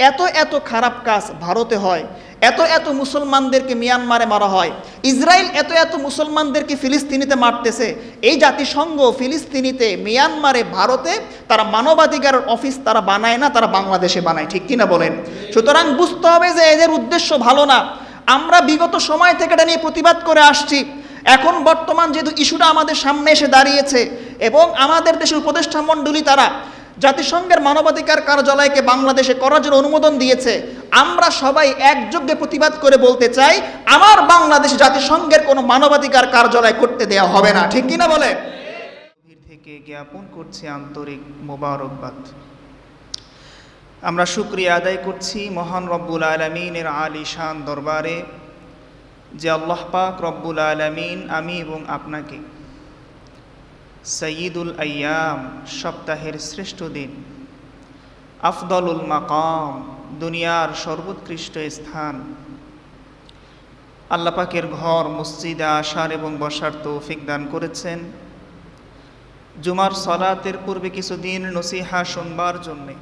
এত এত খারাপ কাজ ভারতে হয়, এত এত মুসলমানদেরকে মিয়ানমারে মারা হয়, ইসরায়েল এত এত মুসলমানদেরকে ফিলিস্তিনিতে মারতেছে, এই জাতিসংঘ ফিলিস্তিনিতে মিয়ানমারে ভারতে তারা মানবাধিকার অফিস তারা বানায় না, তারা বাংলাদেশে বানায়, ঠিক কিনা বলেন? সুতরাং বুঝতে হবে যে এদের উদ্দেশ্য ভালো না। আমরা বিগত সময় থেকে এটা নিয়ে প্রতিবাদ করে আসছি। এখন বর্তমান যেহেতু ইস্যুটা আমাদের সামনে এসে দাঁড়িয়েছে এবং আমাদের দেশের উপদেষ্টা মণ্ডলী তারা জাতিসংঘের মানবাধিকার কার্যালয়কে বাংলাদেশে করার জন্য অনুমোদন দিয়েছে। আমরা সবাই একযোগে প্রতিবাদ করে বলতে চাই, আমার বাংলাদেশ জাতিসংঘের কোনো মানবাধিকার কার্যালয় করতে দেওয়া হবে না। ঠিক কিনা বলে থেকে জ্ঞাপন করছি আন্তরিক মোবারকবাদ। আমরা শুক্রিয়া আদায় করছি মহান রব্বুল আলমিনের আলী শান দরবারে, যে আল্লাহ পাক রব্বুল আলমিন আমি এবং আপনাকে সঈদুল আয়াম সপ্তাহের শ্রেষ্ঠ দিন। আফদলুল মাকাম, দুনিয়ার সর্বোৎকৃষ্ট স্থান। আল্লাপাকের ঘর, মসজিদে আসার এবং বসার তৌফিক দান করেছেন। জুমার সলাতের পূর্বে কিছুদিন নসিহা শুনবার জন্যে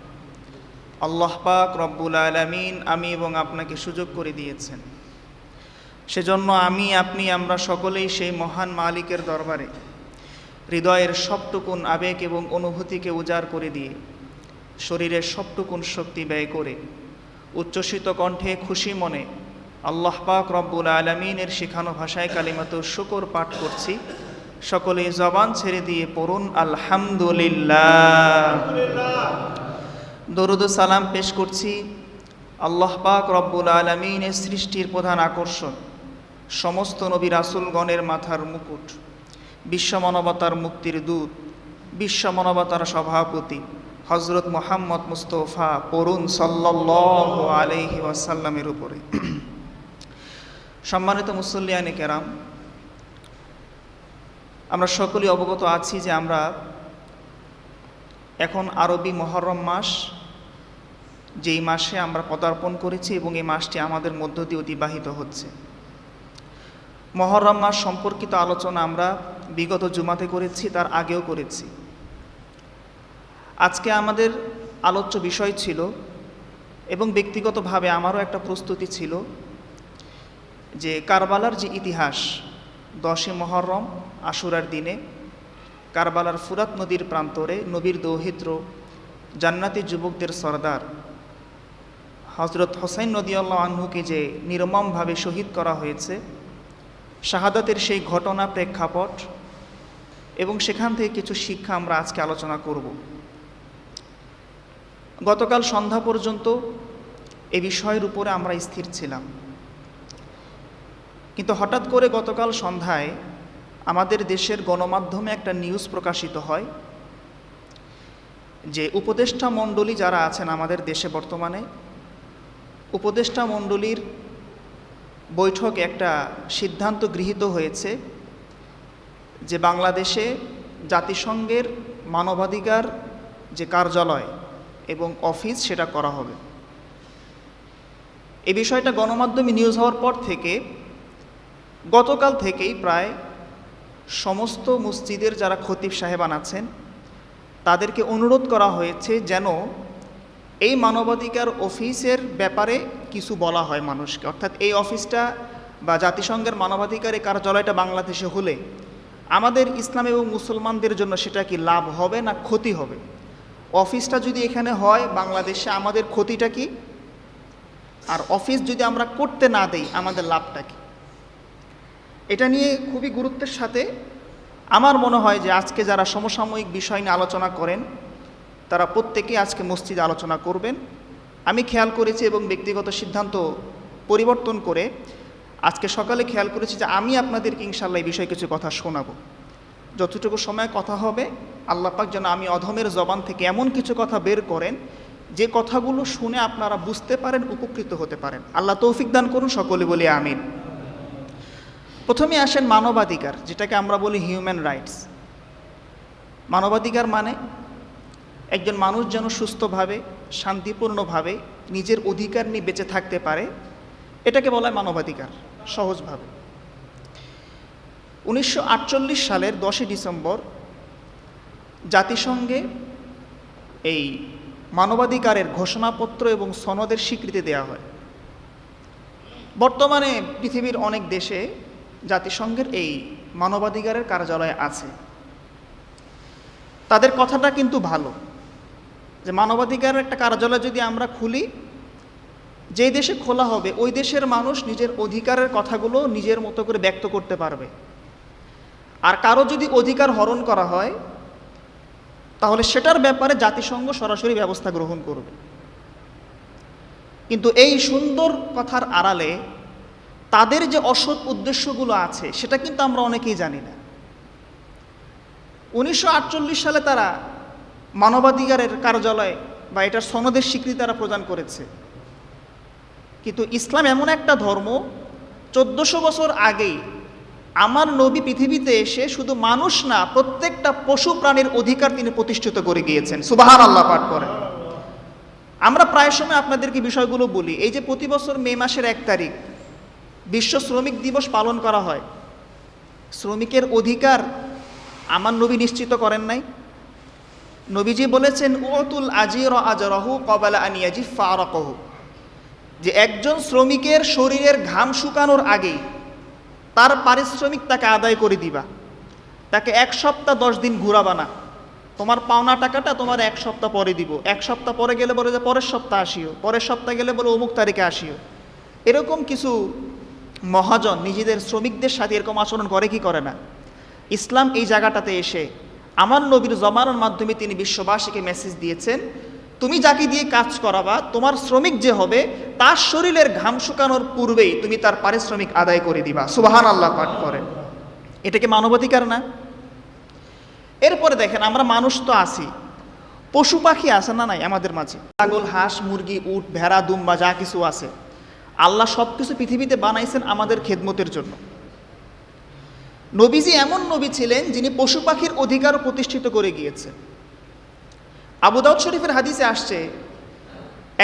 আল্লাহ পাক রব্বুল আলমিন আমি এবং আপনাকে সুযোগ করে দিয়েছেন। সেজন্য আমি, আপনি, আমরা সকলেই সেই মহান মালিকের দরবারে হৃদয়ের সবটুকুন আবেগ এবং অনুভূতিকে উজাড় করে দিয়ে শরীরের সবটুকুন শক্তি ব্যয় করে উচ্চসিত কণ্ঠে খুশি মনে আল্লাহ পাক রব্বুল আলমিনের শেখানো ভাষায় কালিমাত শুকর পাঠ করছি। সকলে জবান ছেড়ে দিয়ে পড়ুন, আলহামদুলিল্লাহ। দরুদ সালাম পেশ করছি আল্লাহ পাক রব্বুল আলমিনের সৃষ্টির প্রধান আকর্ষণ, সমস্ত নবী রাসুলগণের মাথার মুকুট। বিশ্ব মানবতার মুক্তির দূত বিশ্ব মানবতার সভাপতি হজরত মোহাম্মদ মুস্তফা পড়ুন সাল্লাহ আলহি ওয়াসাল্লামের উপরে। সম্মানিত মুসল্লিয়ানি কেরাম, আমরা সকলেই অবগত আছি যে আমরা এখন আরবি মহরম মাস, যেই মাসে আমরা পদার্পণ করেছি এবং এই মাসটি আমাদের মধ্য দিয়ে অতিবাহিত হচ্ছে। মহরম মাস সম্পর্কিত আলোচনা আমরা বিগত জুমাতে করেছি, তার আগেও করেছি। আজকে আমাদের আলোচ্য বিষয় ছিল এবং ব্যক্তিগতভাবে আমারও একটা প্রস্তুতি ছিল যে কারবালার যে ইতিহাস দশে মহরম আশুরার দিনে কারবালার ফুরাত নদীর প্রান্তরে নবীর দৌহিত্র, জান্নাতি যুবকদের সর্দার হজরত হোসাইন নদীল্লা আহ্নুকে যে নির্মমভাবে শহীদ করা হয়েছে শাহাদাতের সেই ঘটনা প্রেক্ষাপট এবং সেখান থেকে কিছু শিক্ষা আমরা আজকে আলোচনা করব। গতকাল সন্ধ্যা পর্যন্ত এ বিষয়ের উপরে আমরা স্থির ছিলাম। কিন্তু হঠাৎ করে গতকাল সন্ধ্যায় আমাদের দেশের গণমাধ্যমে একটা নিউজ প্রকাশিত হয় যে উপদেষ্টা মণ্ডলী যারা আছেন আমাদের দেশে বর্তমানে, উপদেষ্টা মণ্ডলীর বৈঠকে একটা সিদ্ধান্ত গৃহীত হয়েছে যে বাংলাদেশে জাতিসংঘের মানবাধিকার যে কার্যালয় এবং অফিস সেটা করা হবে। এ বিষয়টা গণমাধ্যমে নিউজ হওয়ার পর থেকে গতকাল থেকেই প্রায় সমস্ত মসজিদের যারা খতিব সাহেবান আছেন, তাদেরকে অনুরোধ করা হয়েছে যেন এই মানবাধিকার অফিসের ব্যাপারে কিছু বলা হয় মানুষকে। অর্থাৎ এই অফিসটা বা জাতিসংঘের মানবাধিকার এই কার্যালয়টা বাংলাদেশে হলে আমাদের ইসলাম এবং মুসলমানদের জন্য সেটা কি লাভ হবে না ক্ষতি হবে? অফিসটা যদি এখানে হয়, বাংলাদেশে আমাদের ক্ষতিটা কি? আর অফিস যদি আমরা করতে না দেই, আমাদের লাভটা কি? এটা নিয়ে খুবই গুরুত্বের সাথে আমার মনে হয় যে আজকে যারা সমসাময়িক বিষয় নিয়ে আলোচনা করেন তারা প্রত্যেকে আজকে মসজিদে আলোচনা করবেন। আমি খেয়াল করেছি এবং ব্যক্তিগত সিদ্ধান্ত পরিবর্তন করে আজকে সকালে খেয়াল করেছি যে আমি আপনাদেরকে ইনশাল্লাহ এই বিষয়ে কিছু কথা শোনাবো। যতটুকু সময় কথা হবে আল্লাপাক যেন আমি অধমের জবান থেকে এমন কিছু কথা বের করেন, যে কথাগুলো শুনে আপনারা বুঝতে পারেন, উপকৃত হতে পারেন। আল্লাহ তৌফিক দান করুন, সকলে বলি আমিন। প্রথমে আসেন মানবাধিকার, যেটাকে আমরা বলি হিউম্যান রাইটস মানবাধিকার মানে একজন মানুষ যেন সুস্থভাবে, শান্তিপূর্ণভাবে নিজের অধিকার নিয়ে বেঁচে থাকতে পারে, এটাকে বলা হয় মানবাধিকার, সহজভাবে। উনিশশো আটচল্লিশ সালের দশই ডিসেম্বর জাতিসংঘে এই মানবাধিকারের ঘোষণাপত্র এবং সনদের স্বীকৃতি দেওয়া হয়। বর্তমানে পৃথিবীর অনেক দেশে জাতিসংঘের এই মানবাধিকারের কার্যালয় আছে। তাদের কথাটা কিন্তু ভালো। যে মানবাধিকারের একটা কার্যালয় যদি আমরা খুলি, যেই দেশে খোলা হবে, ওই দেশের মানুষ নিজের অধিকারের কথাগুলো নিজের মতো করে ব্যক্ত করতে পারবে। আর কারও যদি অধিকার হরণ করা হয়, তাহলে সেটার ব্যাপারে জাতিসংঘ সরাসরি ব্যবস্থা গ্রহণ করবে। কিন্তু এই সুন্দর কথার আড়ালে তাদের যে অসৎ উদ্দেশ্যগুলো আছে, সেটা কিন্তু আমরা অনেকেই জানি না। উনিশশো আটচল্লিশ সালে তারা মানবাধিকারের কার্যালয় বা এটার সনদের স্বীকৃতি তারা প্রদান করেছে। কিন্তু ইসলাম এমন একটা ধর্ম, চোদ্দশো বছর আগেই আমার নবী পৃথিবীতে এসে শুধু মানুষ না, প্রত্যেকটা পশু প্রাণীর অধিকার তিনি প্রতিষ্ঠিত করে গিয়েছেন। সুবাহান আল্লাহ পাঠ করেন। আমরা প্রায় সময় আপনাদেরকে বিষয়গুলো বলি। এই যে প্রতি বছর মে মাসের এক তারিখ, বিশ্ব শ্রমিক দিবস পালন করা হয়। শ্রমিকের অধিকার আমার নবী নিশ্চিত করেন নাই। নবীজি বলেছেন ওতুল আজির আজরহু কবালা আনিয়াজি ফারকহু যে একজন শ্রমিকের শরীরের ঘাম শুকানোর আগেই তার পারিশ্রমিক তাকে আদায় করে দিবা। তাকে এক সপ্তাহ দশ দিন ঘুরাবা না। তোমার পাওনা টাকাটা তোমার এক সপ্তাহ পরে দিব। এক সপ্তাহ পরে গেলে বলে যে পরের সপ্তাহ আসিও। পরের সপ্তাহ গেলে বলে অমুক তারিখে আসিও। এরকম কিছু মহাজন নিজেদের শ্রমিকদের সাথে এরকম আচরণ করে কি করে না? ইসলাম এই জায়গাটাতে এসে আমার নবীর জমানোর মাধ্যমে তিনি বিশ্ববাসীকে মেসেজ দিয়েছেন, তুমি যাকে দিয়ে কাজ করাবা, তোমার শ্রমিক যে হবে, তার শরীরের ঘাম শুকানোর পূর্বেই তুমি তার পারিশ্রমিক আদায় করে দিবা। সুবাহান আল্লাহ পাঠ করে। এটা কি মানবাধিকার না? এরপরে দেখেন, আমরা মানুষ তো আছি। পশু পাখি আছে না নাই আমাদের মাঝে? ছাগল, হাঁস, মুরগি, উট, ভেড়া, দুম্বা, যা কিছু আছে। আল্লাহ সব কিছু পৃথিবীতে বানাইছেন আমাদের খেদমতের জন্য। নবীজি এমন নবী ছিলেন যিনি পশু পাখির অধিকার প্রতিষ্ঠিত করে গিয়েছেন আবু দাউদ শরীফের হাদিসে আসছে,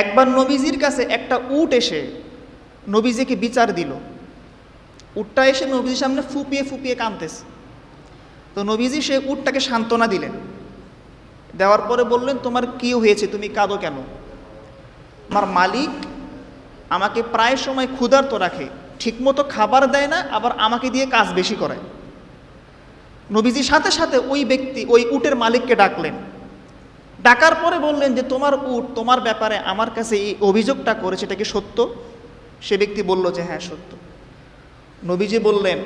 একবার নবীজির কাছে একটা উট এসে নবীজিকে বিচার দিল। উটটা এসে নবীজির সামনে ফুপিয়ে ফুপিয়ে কাঁদতেছে। তো নবীজি সে উটটাকে সান্ত্বনা দিলেন। দেওয়ার পরে বললেন, তোমার কি হয়েছে? তুমি কাঁদো কেন? আমার মালিক আমাকে প্রায় সময় ক্ষুধার্ত রাখে, ঠিকমতো খাবার দেয় না, আবার আমাকে দিয়ে কাজ বেশি করায়। নবীজি সাথে সাথে ওই ব্যক্তি, ওই উটের মালিককে ডাকলেন। ডাকার পরে বললেন যে, তোমার উট তোমার ব্যাপারে আমার কাছে এই অভিযোগটা করেছে এটা কি সত্য? সে ব্যক্তি বলল যে হ্যাঁ সত্য। নবীজি বললেন,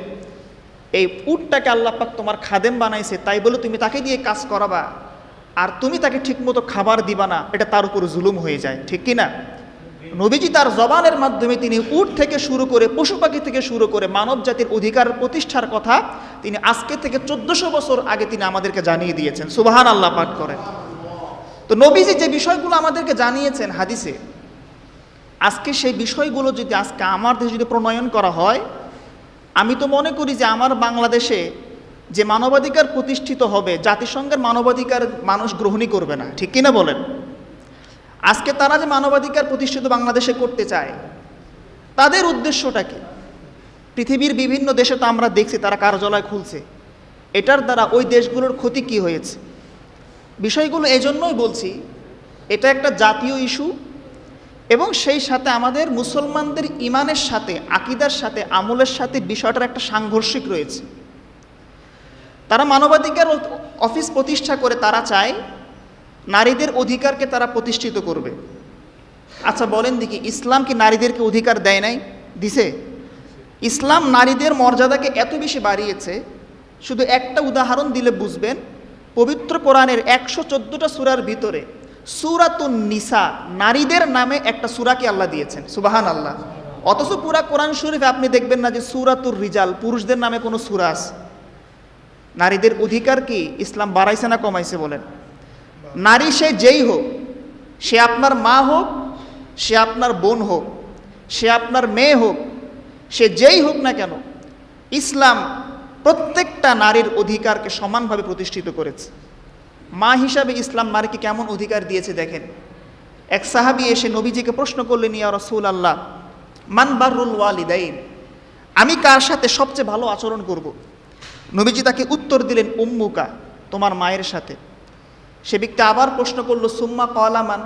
এই উটটাকে আল্লাপাক তোমার খাদেম বানাইছে, তাই বলে তুমি তাকে দিয়ে কাজ করাবা। আর তুমি তাকে ঠিকমতো খাবার দিবা না, এটা তার উপর জুলুম হয়ে যায়, ঠিক কি না? নবীজি তার জবানের মাধ্যমে তিনি উট থেকে শুরু করে পশু পাখি থেকে শুরু করে মানব জাতির অধিকার প্রতিষ্ঠার কথা তিনি আজকে থেকে চোদ্দশো বছর আগে তিনি আমাদেরকে জানিয়ে দিয়েছেন। সুবাহান আল্লাহ পাঠ করেন। তো নবীজি যে বিষয়গুলো আমাদেরকে জানিয়েছেন হাদিসে, আজকে সেই বিষয়গুলো যদি আজকে আমার দেশে যদি প্রণয়ন করা হয়, আমি তো মনে করি যে আমার বাংলাদেশে যে মানবাধিকার প্রতিষ্ঠিত হবে, জাতিসংঘের মানবাধিকার মানুষ গ্রহণই করবে না। ঠিক কিনা বলেন? আজকে তারা যে মানবাধিকার প্রতিষ্ঠিত বাংলাদেশে করতে চায়, তাদের উদ্দেশ্যটা কি? পৃথিবীর বিভিন্ন দেশে তো আমরা দেখছি, তারা কার্যালয় খুলছে। এটার দ্বারা ওই দেশগুলোর ক্ষতি কি হয়েছে? বিষয়গুলো এজন্যই বলছি, এটা একটা জাতীয় ইস্যু এবং সেই সাথে আমাদের মুসলমানদের ইমানের সাথে, আকিদার সাথে, আমলের সাথে বিষয়টার একটা সাংঘর্ষিক রয়েছে। তারা মানবাধিকার অফিস প্রতিষ্ঠা করে তারা চায় নারীদের অধিকারকে তারা প্রতিষ্ঠিত করবে। আচ্ছা বলেন দেখি, ইসলাম কি নারীদেরকে অধিকার দেয় নাই? দিছে। ইসলাম নারীদের মর্যাদাকে এত বেশি বাড়িয়েছে, শুধু একটা উদাহরণ দিলে বুঝবেন, পবিত্র কোরআনের একশো চোদ্দোটা সুরার ভিতরে সুরাতুন নিসা, নারীদের নামে একটা সুরাকে আল্লাহ দিয়েছেন? সুবাহান আল্লাহ অথচ পুরা কোরআন শরীফে আপনি দেখবেন না যে সুরাতুর রিজাল, পুরুষদের নামে কোনো সুরাস নারীদের অধিকার কি ইসলাম বাড়াইছে না কমাইছে বলেন? নারী সে যেই হোক, সে আপনার মা হোক, সে আপনার বোন হোক, সে আপনার মেয়ে হোক, সে যেই হোক না কেন, ইসলাম প্রত্যেকটা নারীর অধিকারকে সমানভাবে প্রতিষ্ঠিত করেছে। মা হিসাবে ইসলাম নারীকে কেমন অধিকার দিয়েছে দেখেন। এক সাহাবি এসে নবীজিকে প্রশ্ন করলেন, ইয়া রসুল আল্লাহ মান বারুল ওয়ালিদাইন? আমি কার সাথে সবচেয়ে ভালো আচরণ করব। নবীজি তাকে উত্তর দিলেন, উম্মুকা, তোমার মায়ের সাথে। সে ব্যক্তি আবার প্রশ্ন করল, সুম্মা কলামান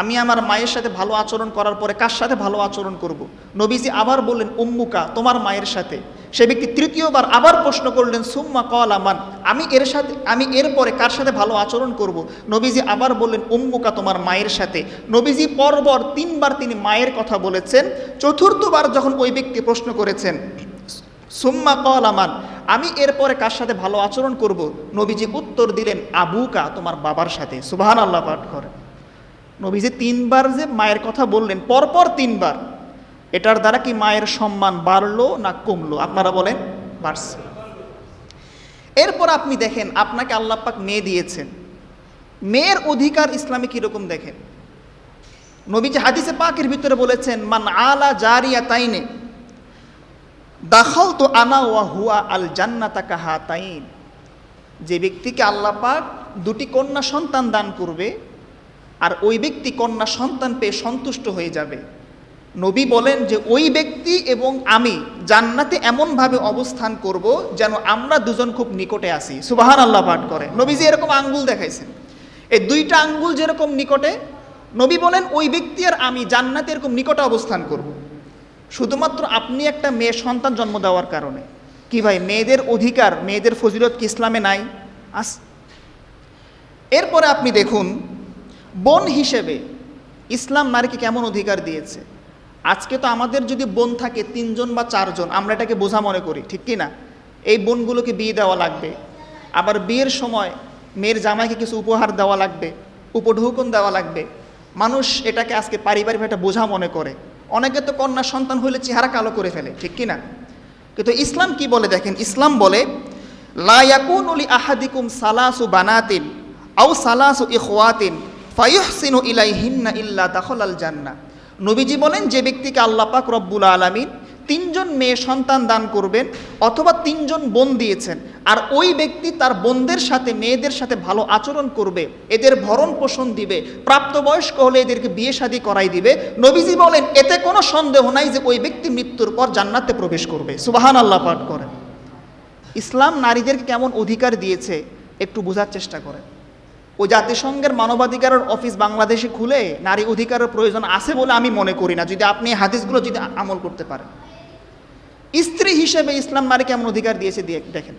আমি আমার মায়ের সাথে ভালো আচরণ করার পরে কার সাথে ভালো আচরণ করব। নবীজি আবার বললেন, উম্মুকা, তোমার মায়ের সাথে। সে ব্যক্তি তৃতীয়বার আবার প্রশ্ন করলেন, সুম্মা কল আমান আমি এর সাথে, আমি এরপরে কার সাথে ভালো আচরণ করব। নবীজি আবার বললেন, উম্মুকা, তোমার মায়ের সাথে। নবীজি পরপর তিনবার তিনি মায়ের কথা বলেছেন। চতুর্থবার যখন ওই ব্যক্তি প্রশ্ন করেছেন সুম্মা কল আমান আমি এরপরে কার সাথে ভালো আচরণ করব। নবীজি উত্তর দিলেন, আবুকা, তোমার বাবার সাথে। সুবাহান আল্লাহ পাঠ করে। নবীজি তিনবার যে মায়ের কথা বললেন, পরপর তিনবার। এটার দ্বারা কি মায়ের সম্মান বাড়লো না কমলো? আপনারা বলেন, বাড়ছে। এরপর আপনি দেখেন, আপনাকে আল্লাহ পাক মেয়ে দিয়েছেন। মেয়ের অধিকার ইসলামে কীরকম দেখেন? নবীজি হাদিসে পাকের ভিতরে বলেছেন, মান আলা জারিয়া তাইনে দাখল তো আনা ওয়া হুয়া আল জান্নাতা কাহা তাইন যে ব্যক্তিকে আল্লাহ পাক দুটি কন্যা সন্তান দান করবে, আর ওই ব্যক্তি কন্যা সন্তান পেয়ে সন্তুষ্ট হয়ে যাবে। নবী বলেন যে, ওই ব্যক্তি এবং আমি জান্নাতে এমনভাবে অবস্থান করব যেন আমরা দুজন খুব নিকটে আসি সুবাহান আল্লাহ পাঠ করে। নবীজি এরকম আঙ্গুল দেখাইছেন। এই দুইটা আঙ্গুল যেরকম নিকটে, নবী বলেন, ওই ব্যক্তি আর আমি জান্নাতে এরকম নিকটে অবস্থান করব। শুধুমাত্র আপনি একটা মেয়ে সন্তান জন্ম দেওয়ার কারণে। কি ভাই, মেয়েদের অধিকার, মেয়েদের ফজিলত কি ইসলামে নাই? আস। এরপরে আপনি দেখুন, বোন হিসেবে ইসলাম নারীকে কেমন অধিকার দিয়েছে? আজকে তো আমাদের যদি বোন থাকে তিনজন বা চারজন, আমরা এটাকে বোঝা মনে করি, ঠিক কি না? এই বোনগুলোকে বিয়ে দেওয়া লাগবে। আবার বিয়ের সময় মেয়ের জামাইকে কিছু উপহার দেওয়া লাগবে, উপঢৌকন দেওয়া লাগবে। মানুষ এটাকে আজকে পারিবারিক একটা বোঝা মনে করে। অনেকে তো কন্যা সন্তান হলে চেহারা কালো করে ফেলে, ঠিক কি না কিন্তু ইসলাম কি বলে দেখেন? ইসলাম বলে লায়াকুন উলি আহাদিকুম সালাসু বানাতিন আউ সালাসু ইখওয়াতিন ফাইহসিনু ইলাইহিন্না ইল্লা দাখল আল জান্না নবীজি বলেন, যে ব্যক্তিকে আল্লাপাক রব্বুল আলামিন তিনজন মেয়ে সন্তান দান করবেন অথবা তিনজন বোন দিয়েছেন। আর ওই ব্যক্তি তার বোনদের সাথে, মেয়েদের সাথে ভালো আচরণ করবে, এদের ভরণ পোষণ দিবে, প্রাপ্তবয়স্ক হলে এদেরকে বিয়ে শাদী করাই দিবে। নবীজি বলেন, এতে কোনো সন্দেহ নাই যে ওই ব্যক্তি মৃত্যুর পর জান্নাতে প্রবেশ করবে। সুবাহান আল্লাহ পাঠ করেন। ইসলাম নারীদেরকে কেমন অধিকার দিয়েছে একটু বোঝার চেষ্টা করেন। ও জাতিসংঘের মানবাধিকারের অফিস বাংলাদেশে খুলে নারী অধিকারের প্রয়োজন আছে বলে আমি মনে করি না, যদি আপনি হাদিসগুলো যদি আমল করতে পারেন। স্ত্রী হিসেবে ইসলাম নারী কেমন অধিকার দিয়েছে দিয়ে দেখেন।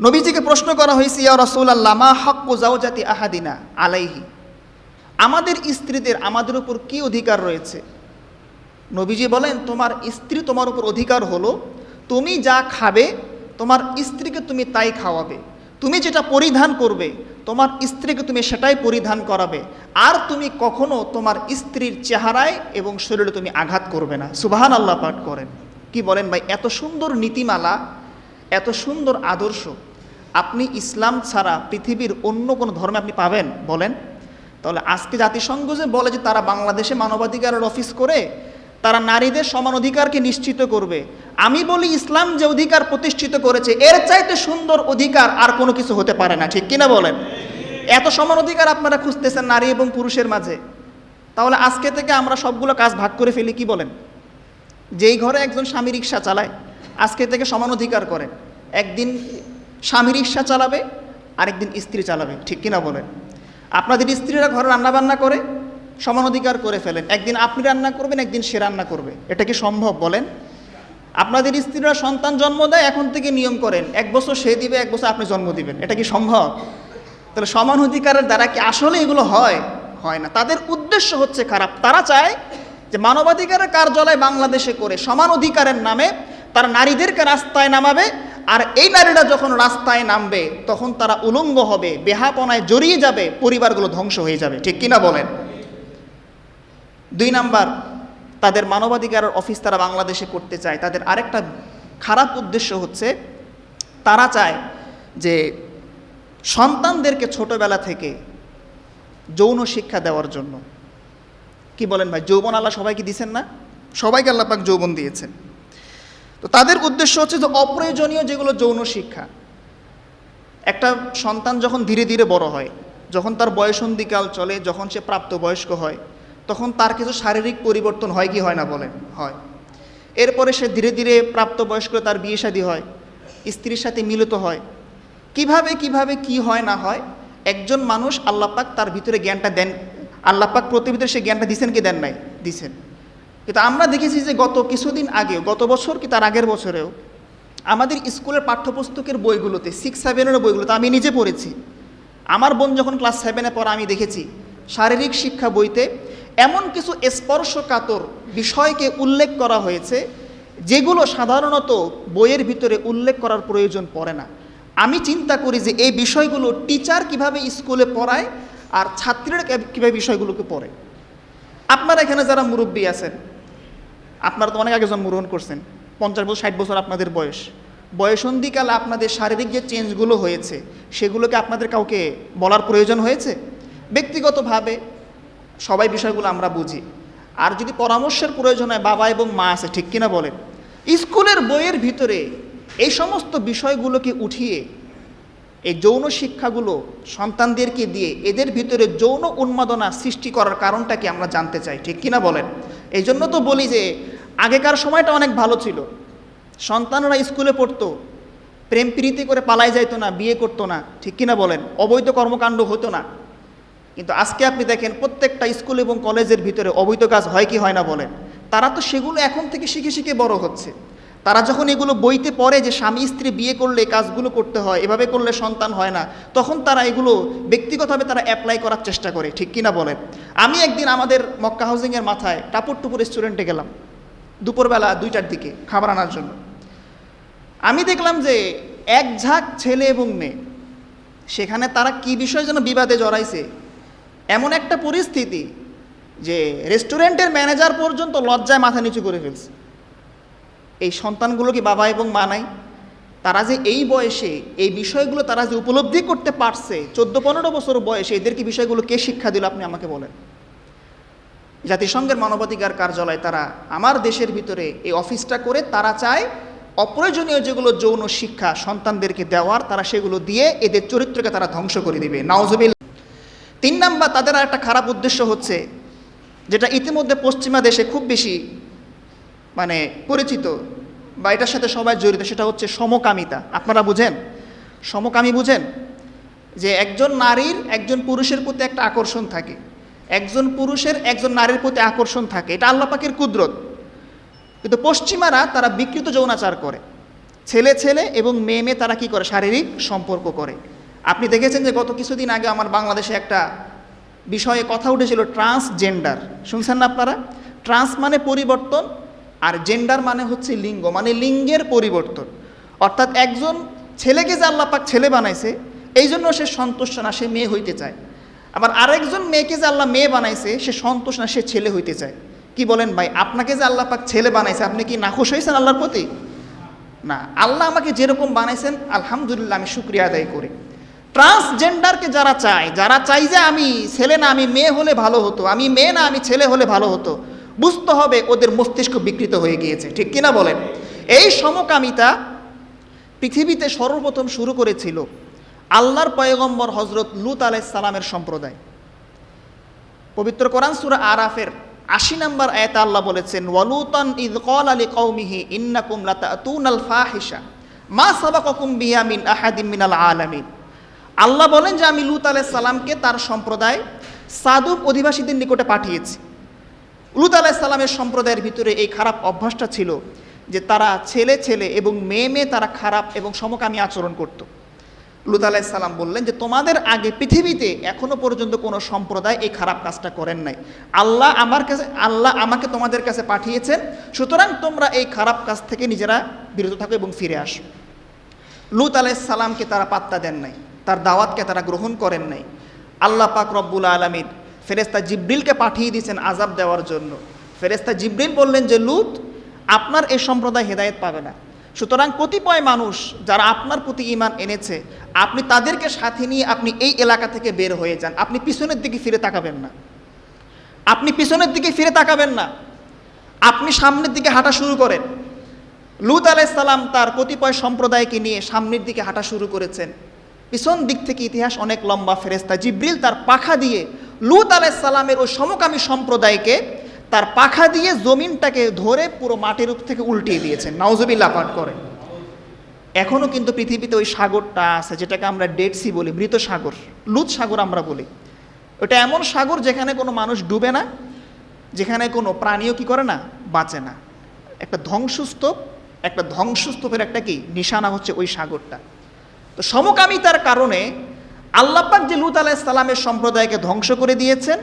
নবীজিকে প্রশ্ন করা হয়েছে, ইয়া রসুল্লাহ মা হক জাতি আহাদিনা আলাইহি? আমাদের স্ত্রীদের, আমাদের উপর কি অধিকার রয়েছে? নবীজি বলেন, তোমার স্ত্রী তোমার উপর অধিকার হলো, তুমি যা খাবে, তোমার স্ত্রীকে তুমি তাই খাওয়াবে। তুমি যেটা পরিধান করবে, তোমার স্ত্রীকে তুমি সেটাই পরিধান করাবে। আর তুমি কখনো তোমার স্ত্রীর চেহারায় এবং শরীরে তুমি আঘাত করবে না। সুবাহান আল্লাহ পাঠ করেন। কি বলেন ভাই? এত সুন্দর নীতিমালা, এত সুন্দর আদর্শ। আপনি ইসলাম ছাড়া পৃথিবীর অন্য কোনো ধর্মে আপনি পাবেন? বলেন। তাহলে আজকে জাতিসংঘ যে বলে যে তারা বাংলাদেশে মানবাধিকারের অফিস করে তারা নারীদের সমান অধিকারকে নিশ্চিত করবে। আমি বলি ইসলাম যে অধিকার প্রতিষ্ঠিত করেছে, এর চাইতে সুন্দর অধিকার আর কোনো কিছু হতে পারে না। ঠিক কিনা বলেন? এত সমান অধিকার আপনারা খুঁজতেছেন নারী এবং পুরুষের মাঝে। তাহলে আজকে থেকে আমরা সবগুলো কাজ ভাগ করে ফেলি, কি বলেন? যেই ঘরে একজন স্বামী রিক্সা চালায়, আজকে থেকে সমান অধিকার করেন একদিন স্বামী রিক্সা চালাবে, আরেকদিন স্ত্রী চালাবে। ঠিক কিনা বলেন? আপনাদের স্ত্রীরা ঘরে রান্নাবান্না করে সমান অধিকার করে ফেলেন। একদিন আপনি রান্না করবেন, একদিন সে রান্না করবে। এটা কি সম্ভব বলেন? আপনাদের স্ত্রীরা সন্তান জন্ম দেয়, এখন থেকে নিয়ম করেন, এক বছর সে দিবে, এক বছর আপনি জন্ম দিবেন। এটা কি সম্ভব? তাহলে সমান অধিকারের দ্বারা কি আসলে এগুলো হয়? হয় না। তাদের উদ্দেশ্য হচ্ছে খারাপ। তারা চায় যে মানবাধিকারের কার্যালয় বাংলাদেশে করে সমান অধিকারের নামে তারা নারীদেরকে রাস্তায় নামাবে, আর এই নারীরা যখন রাস্তায় নামবে, তখন তারা উলঙ্গ হবে, বেহাপনায় জড়িয়ে যাবে, পরিবারগুলো ধ্বংস হয়ে যাবে। ঠিক কিনা বলেন? দুই নাম্বার, তাদের মানবাধিকারের অফিস তারা বাংলাদেশে করতে চায়। তাদের আরেকটা খারাপ উদ্দেশ্য হচ্ছে, তারা চায় যে সন্তানদেরকে ছোটবেলা থেকে যৌন শিক্ষা দেওয়ার জন্য। কি বলেন ভাই, যৌবন আল্লাহ সবাইকে দিয়েছেন না? সবাইকে আল্লাহ পাক যৌবন দিয়েছেন। তো তাদের উদ্দেশ্য হচ্ছে যে অপ্রয়োজনীয় যেগুলো যৌন শিক্ষা, একটা সন্তান যখন ধীরে ধীরে বড় হয়, যখন তার বয়সন্ধিকাল চলে, যখন সে প্রাপ্তবয়স্ক হয় তখন তার কিছু শারীরিক পরিবর্তন হয় কি হয় না বলেন? হয়। এরপরে সে ধীরে ধীরে প্রাপ্তবয়স্ক তার বিয়ে শাদী হয়, স্ত্রীর সাথে মিলিত হয়। কীভাবে কীভাবে, কি হয় না হয়, একজন মানুষ আল্লাপাক তার ভিতরে জ্ঞানটা দেন আল্লাপাক প্রতি ভিতরে সে জ্ঞানটা দিছেন কি দেন নাই? দিছেন। কিন্তু আমরা দেখেছি যে গত কিছুদিন আগেও গত বছর কি তার আগের বছরেও, আমাদের স্কুলের পাঠ্যপুস্তকের বইগুলোতে সিক্স সেভেনের বইগুলোতে আমি নিজে পড়েছি। আমার বোন যখন ক্লাস সেভেনে পড়া, আমি দেখেছি, শারীরিক শিক্ষা বইতে এমন কিছু স্পর্শকাতর বিষয়কে উল্লেখ করা হয়েছে, যেগুলো সাধারণত বইয়ের ভিতরে উল্লেখ করার প্রয়োজন পড়ে না। আমি চিন্তা করি যে এই বিষয়গুলো টিচার কীভাবে স্কুলে পড়ায় আর ছাত্রীরা কীভাবে বিষয়গুলোকে পড়ে। আপনারা এখানে যারা মুরব্বী আছেন, আপনারা তো অনেক আগে জন্মগ্রহণ করছেন, পঞ্চাশ বছর, ষাট বছর আপনাদের বয়স। বয়সন্ধিকালে আপনাদের শারীরিক যে চেঞ্জগুলো হয়েছে, সেগুলোকে আপনাদের কাউকে বলার প্রয়োজন হয়েছে? ব্যক্তিগতভাবে সবাই বিষয়গুলো আমরা বুঝি। আর যদি পরামর্শের প্রয়োজন হয়, বাবা এবং মা আছে, ঠিক কিনা বলেন? স্কুলের বইয়ের ভিতরে এই সমস্ত বিষয়গুলোকে উঠিয়ে, এই যৌন শিক্ষাগুলো সন্তানদেরকে দিয়ে এদের ভিতরে যৌন উন্মাদনা সৃষ্টি করার কারণটা কি আমরা জানতে চাই, ঠিক কিনা বলেন? এই জন্য তো বলি যে, আগেকার সময়টা অনেক ভালো ছিল। সন্তানরা স্কুলে পড়তো, প্রেম প্রীতি করে পালাই যাইতো না, বিয়ে করতো না, ঠিক কিনা বলেন? অবৈধ কর্মকাণ্ড হতো না। কিন্তু আজকে আপনি দেখেন প্রত্যেকটা স্কুল এবং কলেজের ভিতরে অবৈধ কাজ হয় কি হয় না বলেন। তারা তো সেগুলো এখন থেকে শিখে শিখে বড় হচ্ছে। তারা যখন এগুলো বইতে পড়ে যে স্বামী স্ত্রী বিয়ে করলে কাজগুলো করতে হয়, এভাবে করলে সন্তান হয় না, তখন তারা এগুলো ব্যক্তিগতভাবে তারা অ্যাপ্লাই করার চেষ্টা করে, ঠিক কিনা বলেন? আমি একদিন আমাদের মক্কা হাউজিংয়ের মাথায় টাপুর টুপুর রেস্টুরেন্টে গেলাম, দুপুরবেলা দুইটার দিকে খাবার আনার জন্য। আমি দেখলাম যে এক ঝাঁক ছেলে এবং মেয়ে, সেখানে তারা কি বিষয় যেন বিবাদে জড়াইছে এমন একটা পরিস্থিতি যে রেস্টুরেন্টের ম্যানেজার পর্যন্ত লজ্জায় মাথা নিচু করে ফেলছে। এই সন্তানগুলো কি বাবা এবং মা নাই? তারা যে এই বয়সে, এই বিষয়গুলো তারা যে উপলব্ধি করতে পারছে, চোদ্দ পনেরো বছর বয়সে এদেরকে বিষয়গুলো কে শিক্ষা দিল আপনি আমাকে বলেন? জাতিসংঘের মানবাধিকার কার্যালয় তারা আমার দেশের ভিতরে এই অফিসটা করে তারা চায় অপ্রয়োজনীয় যেগুলো যৌন শিক্ষা সন্তানদেরকে দেওয়ার, তারা সেগুলো দিয়ে এদের চরিত্রকে তারা ধ্বংস করে দিবে। নাওজবিল তিন নাম্বার, তাদের আর একটা খারাপ উদ্দেশ্য হচ্ছে যেটা ইতিমধ্যে পশ্চিমা দেশে খুব বেশি মানে পরিচিত বা এটার সাথে সবাই জড়িত, সেটা হচ্ছে সমকামিতা। আপনারা বুঝেন? সমকামী বুঝেন? যে একজন নারীর একজন পুরুষের প্রতি একটা আকর্ষণ থাকে। একজন পুরুষের একজন নারীর প্রতি আকর্ষণ থাকে। এটা আল্লাহ পাকের কুদরত। কিন্তু পশ্চিমারা তারা বিকৃত যৌনাচার করে। ছেলে ছেলে এবং মেয়ে মেয়ে তারা কি করে? শারীরিক সম্পর্ক করে। আপনি দেখেছেন যে গত কিছুদিন আগে আমার বাংলাদেশে একটা বিষয়ে কথা উঠেছিল ট্রান্সজেন্ডার শুনছেন না আপনারা? ট্রান্স মানে পরিবর্তন আর জেন্ডার মানে হচ্ছে লিঙ্গ মানে লিঙ্গের পরিবর্তন। অর্থাৎ একজন ছেলেকে যে আল্লাপাক ছেলে বানাইছে এই জন্য সে সন্তোষ না, সে মেয়ে হইতে চায়। আবার আরেকজন মেয়েকে যে আল্লাহ মেয়ে বানাইছে, সে সন্তোষ না, সে ছেলে হইতে চায়। কি বলেন ভাই, আপনাকে যে আল্লাহ পাক ছেলে বানাইছে, আপনি কি নাখুশ হয়েছেন আল্লাহর প্রতি? না, আল্লাহ আমাকে যেরকম বানাইছেন, আলহামদুলিল্লাহ আমি শুক্রিয়া আদায় করি। ট্রান্সজেন্ডারকে যারা চায়, যারা চাই যে আমি ছেলে না, আমি মেয়ে হলে ভালো হতো, আমি মেয়ে না, আমি ছেলে হলে ভালো হতো, বুঝতে হবে ওদের মস্তিষ্ক বিকৃত হয়ে গিয়েছে, ঠিক কিনা বলেন? এই সমকামিতা পৃথিবীতে সর্বপ্রথম শুরু করেছিল আল্লাহর পয়গম্বর হজরত লুত আলাইসালামের সম্প্রদায়। পবিত্র কোরআন সুরা আরাফের আশি নম্বর আয়াতে আল্লাহ বলেছেন, ওয়ালুতন ইদ কল আলী কৌমিহি ইন্নাকুম লাতাতুন আল ফাহিশা মা সাবাকুম বিহা মিন আহাদিম মিনাল আলামিন। আল্লাহ বলেন যে আমি লুত আলাইহিস সালামকে তার সম্প্রদায় সাদুক অধিবাসীদের নিকটে পাঠিয়েছি। লুত আলাইহিস সালামের সম্প্রদায়ের ভিতরে এই খারাপ অভ্যাসটা ছিল যে তারা ছেলে ছেলে এবং মেয়ে মেয়ে তারা খারাপ এবং সমকামী আচরণ করতো। লুত আলাইসাল্লাম বললেন যে তোমাদের আগে পৃথিবীতে এখনও পর্যন্ত কোনো সম্প্রদায় এই খারাপ কাজটা করেন নাই। আল্লাহ আমার কাছে, আল্লাহ আমাকে তোমাদের কাছে পাঠিয়েছেন, সুতরাং তোমরা এই খারাপ কাজ থেকে নিজেরা বিরত থাকো এবং ফিরে আসো। লুত আলাহ সালামকে তারা পাত্তা দেন নাই। তার দাওয়াতকে তারা গ্রহণ করেন নাই। আল্লাহ পাক রব্বুল আলমিন ফেরেস্তা জিব্রিলকে পাঠিয়ে দিয়েছেন আজাব দেওয়ার জন্য। ফেরেস্তা জিব্রিল বললেন যে, লুত, আপনার এই সম্প্রদায় হেদায়েত পাবে না। সুতরাং কতিপয় মানুষ যারা আপনার প্রতি ইমান এনেছে, আপনি তাদেরকে সাথে নিয়ে আপনি এই এলাকা থেকে বের হয়ে যান। আপনি পিছনের দিকে ফিরে তাকাবেন না। আপনি পিছনের দিকে ফিরে তাকাবেন না। আপনি সামনের দিকে হাঁটা শুরু করেন। লুত আলাইসাল্লাম তার কতিপয় সম্প্রদায়কে নিয়ে সামনের দিকে হাঁটা শুরু করেছেন। পিছন দিক থেকে ইতিহাস অনেক লম্বা ফেরেস্তা জিব্রিল তার পাখা দিয়ে লুত আলাইসাল্লামের ওই সমকামী সম্প্রদায়কে তার পাখা দিয়ে জমিনটাকে ধরে পুরো মাটির উপর থেকে উল্টিয়ে দিয়েছেন। নাওজবিল্লা পাঠ করে। এখনও কিন্তু পৃথিবীতে ওই সাগরটা আছে, যেটাকে আমরা ডেড সি বলি, মৃত সাগর লুৎ সাগর আমরা বলি। ওটা এমন সাগর যেখানে কোনো মানুষ ডুবে না, যেখানে কোনো প্রাণীও কি করে না, বাঁচে না। একটা ধ্বংসস্তূপ, একটা ধ্বংসস্তূপের একটা কি, নিশানা হচ্ছে ওই সাগরটা। তো সমকামিতার কারণে আল্লাপাক যে লুত আলাইসাল্লামের সম্প্রদায়কে ধ্বংস করে দিয়েছেন,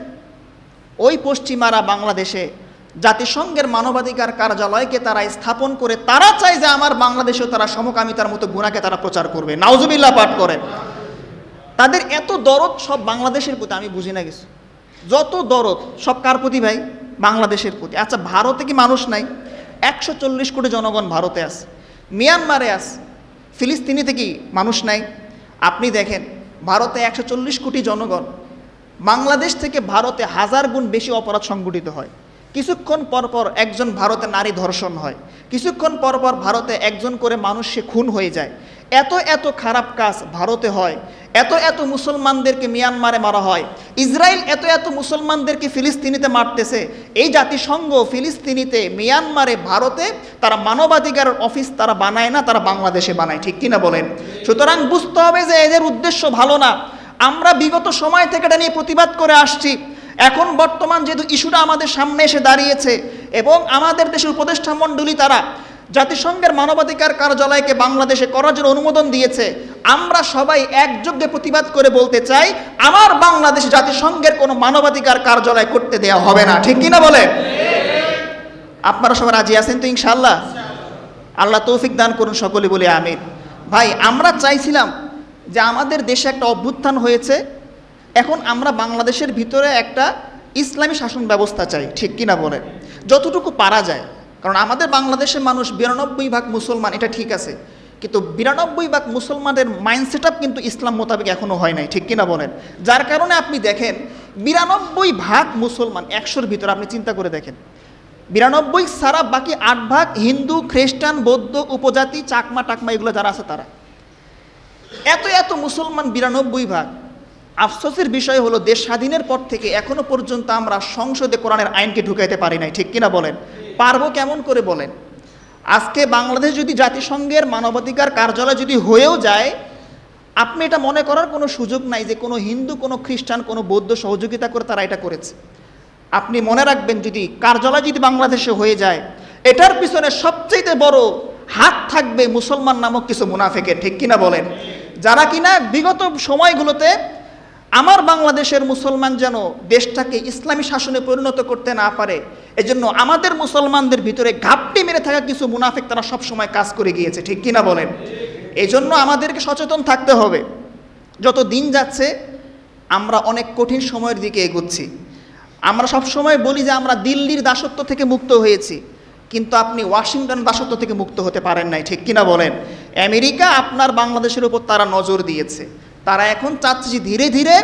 ওই পশ্চিমারা বাংলাদেশে জাতিসংঘের মানবাধিকার কার্যালয়কে তারা স্থাপন করে, তারা চায় যে আমার বাংলাদেশেও তারা সমকামিতার মতো গুণাকে তারা প্রচার করবে। নাউজুবিল্লাহ পাঠ করেন। তাদের এত দরদ সব বাংলাদেশের প্রতি, আমি বুঝি না কিছু। যত দরদ সব কার প্রতি ভাই? বাংলাদেশের প্রতি। আচ্ছা ভারতে কি মানুষ নাই? একশো চল্লিশ কোটি জনগণ ভারতে আছে। মিয়ানমারে আছে। ফিলিস্তিনিতে কি মানুষ নাই। আপনি দেখেন, ভারতে একশো চল্লিশ কোটি জনগণ, বাংলাদেশ থেকে ভারতে হাজার গুণ বেশি অপরাধ সংগঠিত হয়। কিছুক্ষণ পরপর একজন ভারতে নারী ধর্ষণ হয়। কিছুক্ষণ পরপর ভারতে একজন করে মানুষ সে খুন হয়ে যায়। এত এত খারাপ কাজ ভারতে হয়, এত এত মুসলমানদেরকে মিয়ানমারে মারা হয়, ইসরায়েল এত এত মুসলমানদেরকে ফিলিস্তিনিতে মারতেছে, এই জাতিসংঘ ফিলিস্তিনিতে মিয়ানমারে ভারতে তারা মানবাধিকারের অফিস তারা বানায় না, তারা বাংলাদেশে বানায়, ঠিক কিনা বলেন? সুতরাং বুঝতে হবে যে এদের উদ্দেশ্য ভালো না। আমরা বিগত সময় থেকে এটা নিয়ে প্রতিবাদ করে আসছি। এখন বর্তমান যেহেতু ইস্যুটা আমাদের সামনে এসে দাঁড়িয়েছে এবং আমাদের দেশের উপদেষ্টা মণ্ডলী তারা জাতিসংঘের মানবাধিকার কার্যালয়কে বাংলাদেশে করার জন্য অনুমোদন দিয়েছে। আমরা সবাই একযোগে প্রতিবাদ করে বলতে চাই, আমার বাংলাদেশ জাতিসংঘের কোনো মানবাধিকার কার্যালয় করতে দেওয়া হবে না। ঠিক কিনা বলে আপনারা সবাই রাজি আছেন তো ইনশাল্লাহ আল্লাহ তৌফিক দান করুন সকলে বলে আমির ভাই, আমরা চাইছিলাম যে আমাদের দেশে একটা অভ্যুত্থান হয়েছে। এখন আমরা বাংলাদেশের ভিতরে একটা ইসলামী শাসন ব্যবস্থা চাই। ঠিক কিনা বলেন? যতটুকু পারা যায়। কারণ আমাদের বাংলাদেশের মানুষ বিরানব্বই ভাগ মুসলমান, এটা ঠিক আছে। কিন্তু বিরানব্বই ভাগ মুসলমানের মাইন্ডসেট আপ কিন্তু ইসলাম মোতাবেক এখনও হয় নাই, ঠিক কিনা বলেন? যার কারণে আপনি দেখেন, বিরানব্বই ভাগ মুসলমান একশোর ভিতরে, আপনি চিন্তা করে দেখেন। বিরানব্বই সারা বাকি আট ভাগ হিন্দু, খ্রিস্টান, বৌদ্ধ, উপজাতি, চাকমা, টাকমা, এগুলো যারা আছে তারা। এত এত মুসলমান বিরানব্বই ভাগ। আফসোসের বিষয় হলো দেশ স্বাধীনের পর থেকে এখনও পর্যন্ত আমরা সংসদে কোরআনের আইনকে ঢুকাইতে পারি নাই, ঠিক কিনা বলেন? পারব কেমন করে বলেন? আজকে বাংলাদেশ যদি জাতিসংঘের মানবাধিকার কার্যালয় যদি হয়েও যায়, আপনি এটা মনে করার কোনো সুযোগ নাই যে কোনো হিন্দু, কোনো খ্রিস্টান, কোনো বৌদ্ধ সহযোগিতা করে তারা এটা করেছে। আপনি মনে রাখবেন যদি কার্যালয় যদি বাংলাদেশে হয়ে যায়, এটার পিছনে সবচেয়ে বড় হাত থাকবে মুসলমান নামক কিছু মুনাফেকের, ঠিক কিনা বলেন? যারা কিনা বিগত সময়গুলোতে আমার বাংলাদেশের মুসলমান যেন দেশটাকে ইসলামী শাসনে পরিণত করতে না পারে, এজন্য আমাদের মুসলমানদের ভিতরে ঘাপটি মেরে থাকা কিছু মুনাফেক তারা সব সময় কাজ করে গিয়েছে, ঠিক কিনা বলেন? এজন্য আমাদেরকে সচেতন থাকতে হবে। যত দিন যাচ্ছে, আমরা অনেক কঠিন সময়ের দিকে এগোচ্ছি। আমরা সব সময় বলি যে আমরা দিল্লির দাসত্ব থেকে মুক্ত হয়েছি, কিন্তু আপনি ওয়াশিংটন দাসত্ব থেকে মুক্ত হতে পারেন নাই, ঠিক কিনা বলেন? আমেরিকা আপনার বাংলাদেশের উপর তারা নজর দিয়েছে। তারা এখন চাচ্ছে যে ধীরে ধীরে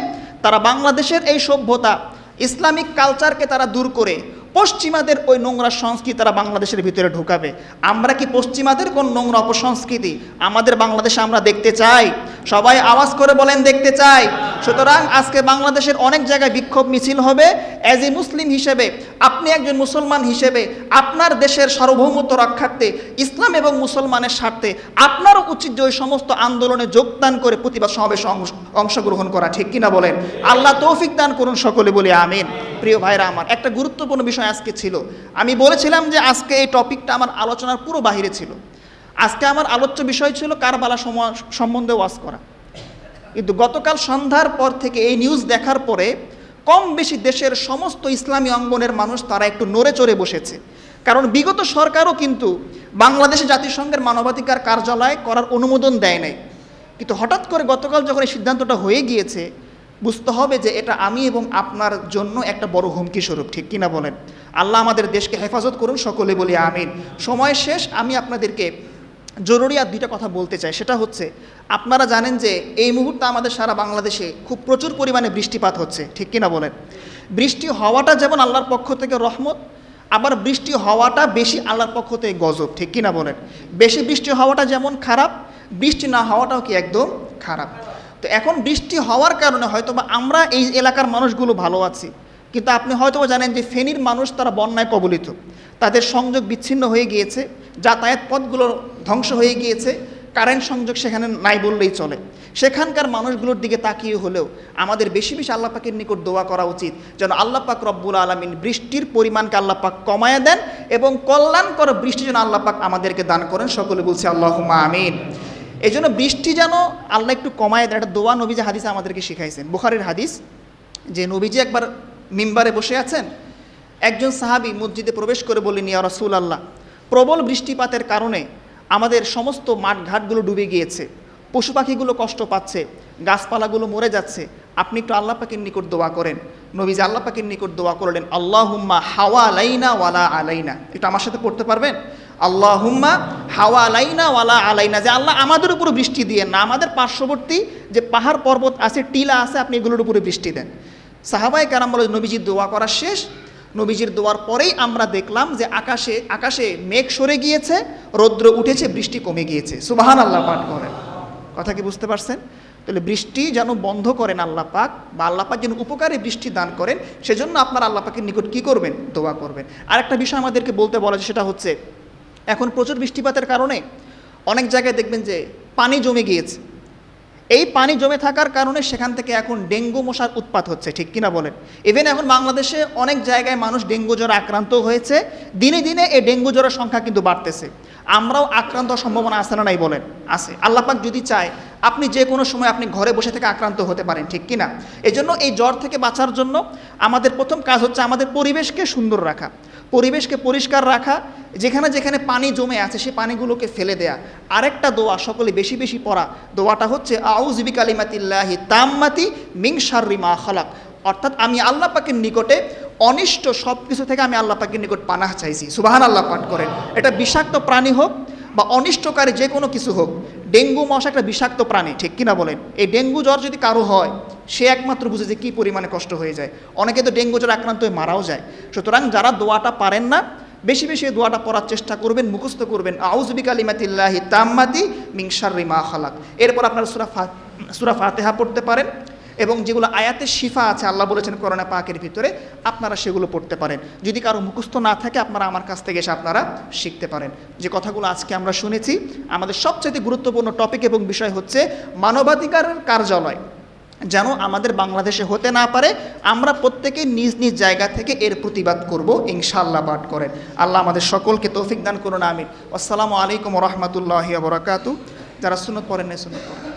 তারা বাংলাদেশের এই সভ্যতা, ইসলামিক কালচারকে তারা দূর করে পশ্চিমাদের ওই নোংরা সংস্কৃতি তারা বাংলাদেশের ভিতরে ঢুকাবে। আমরা কি পশ্চিমাদের কোন নোংরা অপসংস্কৃতি? আমাদের বাংলাদেশে আমরা দেখতে চাই। সবাই আওয়াজ করে বলেন, দেখতে চাই। সুতরাং আজকে বাংলাদেশের অনেক জায়গায় বিক্ষোভ মিছিল হবে। অ্যাজ এ মুসলিম হিসেবে, আপনি একজন মুসলমান হিসেবে, আপনার দেশের সার্বভৌমত্ব রক্ষার্থে, ইসলাম এবং মুসলমানের স্বার্থে, আপনারও উচিত যে ওই সমস্ত আন্দোলনে যোগদান করে প্রতিবাদ সমাবেশে অংশ- অংশগ্রহণ করা। ঠিক কিনা বলেন? আল্লাহ তৌফিক দান করুন সকলে বলে, আমিন। প্রিয় ভাইরা আমার, একটা গুরুত্বপূর্ণ বিষয় আজকে ছিল। আমি বলেছিলাম যে আজকে এই টপিকটা আমার আলোচনার পুরো বাহিরে ছিল। আজকে আমার আলোচ্য বিষয় ছিল কারবালা সম- সম্বন্ধে ওয়াজ করা। কিন্তু গতকাল সন্ধ্যার পর থেকে এই নিউজ দেখার পরে কম বেশি দেশের সমস্ত ইসলামী অঙ্গনের মানুষ তারা একটু নড়ে চড়ে বসেছে। কারণ বিগত সরকারও কিন্তু বাংলাদেশে জাতিসংঘের মানবাধিকার কার্যালয় করার অনুমোদন দেয় নাই। কিন্তু হঠাৎ করে গতকাল যখন এই সিদ্ধান্তটা হয়ে গিয়েছে বুঝতে হবে যে এটা আমি এবং আপনার জন্য একটা বড় হুমকি স্বরূপ, ঠিক কিনা বলেন? আল্লাহ আমাদের দেশকে হেফাজত করুন, সকলে বলি আমিন। সময় শেষ, আমি আপনাদেরকে জরুরি আর দুইটা কথা বলতে চাই। সেটা হচ্ছে, আপনারা জানেন যে এই মুহূর্তে আমাদের সারা বাংলাদেশে খুব প্রচুর পরিমাণে বৃষ্টিপাত হচ্ছে, ঠিক কিনা বলেন? বৃষ্টি হওয়াটা যেমন আল্লাহর পক্ষ থেকে রহমত, আবার বৃষ্টি হওয়াটা বেশি আল্লাহর পক্ষ থেকে গজব, ঠিক কিনা বলেন? বেশি বৃষ্টি হওয়াটা যেমন খারাপ, বৃষ্টি না হওয়াটাও কি একদম খারাপ? তো এখন বৃষ্টি হওয়ার কারণে হয়তো বা আমরা এই এলাকার মানুষগুলো ভালো আছি। কিন্তু আপনি হয়তো জানেন যে ফেনীর মানুষ তারা বন্যায় কবলিত। তাদের সংযোগ বিচ্ছিন্ন হয়ে গিয়েছে, যাতায়াত পথগুলো ধ্বংস হয়ে গিয়েছে, কারেন্ট সংযোগ সেখানে নাই বললেই চলে। সেখানকার মানুষগুলোর দিকে তাকিয়ে হলেও আমাদের বেশি বেশি আল্লাহ পাকের নিকট দোয়া করা উচিত, যেন আল্লাহ পাক রব্বুল আলমিন বৃষ্টির পরিমাণকে আল্লাহ পাক কমায় দেন এবং কল্যাণকর বৃষ্টি যেন আল্লাহ পাক আমাদেরকে দান করেন। সকলে বলছে আল্লাহ আমিন। এই জন্য বৃষ্টি যেন আল্লাহ একটু কমায় দেয় একটা দোয়া নবীজি হাদিস আমাদেরকে শিখাইছেন। বুখারের হাদিস, যে নবীজি একবার মিম্বারে বসে আছেন, একজন সাহাবি মসজিদে প্রবেশ করে বললেন, ইয়া রসুল আল্লাহ প্রবল বৃষ্টিপাতের কারণে আমাদের সমস্ত মাঠঘাটগুলো ডুবে গিয়েছে। পশু পাখিগুলো কষ্ট পাচ্ছে, গাছপালাগুলো মরে যাচ্ছে। আপনি একটু আল্লাহ পাকের নিকট দোয়া করেন। নবীজি আল্লাহ পাকের নিকট দোয়া করলেন আল্লাহ হুম্মা হাওয়া আলাইনা ওয়ালা আলাইনা। একটু আমার সাথে পড়তে পারবেন? আল্লাহ হুম্মা হাওয়া আলাইনা ওয়ালা আলাইনা। যে আল্লাহ আমাদের উপরে বৃষ্টি দিয়ে না। আমাদের পার্শ্ববর্তী যে পাহাড় পর্বত আছে, টিলা আছে, আপনি এগুলোর উপরে বৃষ্টি দেন। সাহাবাই কারাম বলে নবীজির দোয়া করা শেষ। নবীজির দোয়ার পরেই আমরা দেখলাম যে আকাশে আকাশে মেঘ সরে গিয়েছে, রৌদ্র উঠেছে, বৃষ্টি কমে গিয়েছে। সুবাহান আল্লাহ পাঠ করেন। কথা কি বুঝতে পারছেন? তাহলে বৃষ্টি যেন বন্ধ করেন আল্লাহ পাক, বা আল্লাহ পাক যেন উপকারে বৃষ্টি দান করেন, সেজন্য আপনার আল্লাহ পাকের নিকট কী করবেন? দোয়া করবেন। আর একটা বিষয় আমাদেরকে বলতে বলা সেটা হচ্ছে এখন প্রচুর বৃষ্টিপাতের কারণে অনেক জায়গায় দেখবেন যে পানি জমে গিয়েছে। এই পানি জমে থাকার কারণে সেখান থেকে এখন ডেঙ্গু মশার উৎপাত হচ্ছে, ঠিক কিনা বলেন? ইভেন এখন বাংলাদেশে অনেক জায়গায় মানুষ ডেঙ্গু জ্বরে আক্রান্ত হয়েছে, দিনে দিনে এই ডেঙ্গু জ্বরের সংখ্যা কিন্তু বাড়তেছে। আমরাও আক্রান্ত সম্ভাবনা আছে না নাই বলেন? আছে। আল্লাপাক যদি চায় আপনি যে কোনো সময় আপনি ঘরে বসে থেকে আক্রান্ত হতে পারেন, ঠিক কিনা? এজন্য এই জ্বর থেকে বাঁচার জন্য আমাদের প্রথম কাজ হচ্ছে আমাদের পরিবেশকে সুন্দর রাখা। পরিবেশকে পরিষ্কার রাখা, যেখানে যেখানে পানি জমে আছে সেই পানিগুলোকে ফেলে দেয়া। আরেকটা দোয়া সকলে বেশি বেশি পড়া। দোয়াটা হচ্ছে আউজবি কালিমাতিল্লাহি তাম্মাতি মিং মা খালাক। অর্থাৎ আমি আল্লাহ পাকের নিকটে অনিষ্ট সব কিছু থেকে আমি আল্লাহ পাকের নিকট পানাহ চাইছি। সুবাহান আল্লাহ পাঠ করেন। এটা বিষাক্ত প্রাণী হোক বা অনিষ্টকারী যে কোনো কিছু হোক, ডেঙ্গু মশা একটা বিষাক্ত প্রাণী, ঠিক কিনা বলেন? এই ডেঙ্গু জ্বর যদি কারও হয়, সে একমাত্র বুঝে যে কী পরিমাণে কষ্ট হয়ে যায়। অনেকে তো ডেঙ্গু জ্বর আক্রান্ত হয়ে মারাও যায়। সুতরাং যারা দোয়াটা পারেন না, বেশি বেশি দোয়াটা পড়ার চেষ্টা করবেন, মুখস্থ করবেন। আউজবি কালিমাতিল্লাহি তাম্মাতি মিংসারি রিমা খালাক। এরপর আপনারা সুরা ফা, সুরা ফাতেহা পড়তে পারেন। এবং যেগুলো আয়াতের শিফা আছে, আল্লাহ বলেছেন করোনা পাকের ভিতরে, আপনারা সেগুলো পড়তে পারেন। যদি কারও মুখস্থ না থাকে, আপনারা আমার কাছ থেকে এসে আপনারা শিখতে পারেন। যে কথাগুলো আজকে আমরা শুনেছি, আমাদের সবচেয়ে গুরুত্বপূর্ণ টপিক এবং বিষয় হচ্ছে মানবাধিকারের কার্যালয়। যেন আমাদের বাংলাদেশে হতে না পারে, আমরা প্রত্যেকে নিজ নিজ জায়গা থেকে এর প্রতিবাদ করব, ইনশাআল্লাহ পাঠ করেন। আল্লাহ আমাদের সকলকে তৌফিক দান করুন, আমিন। আসসালামু আলাইকুম রহমতুল্লাহ বরাকাতু। যারা সুনত পড়েন না সুনত পড়েন।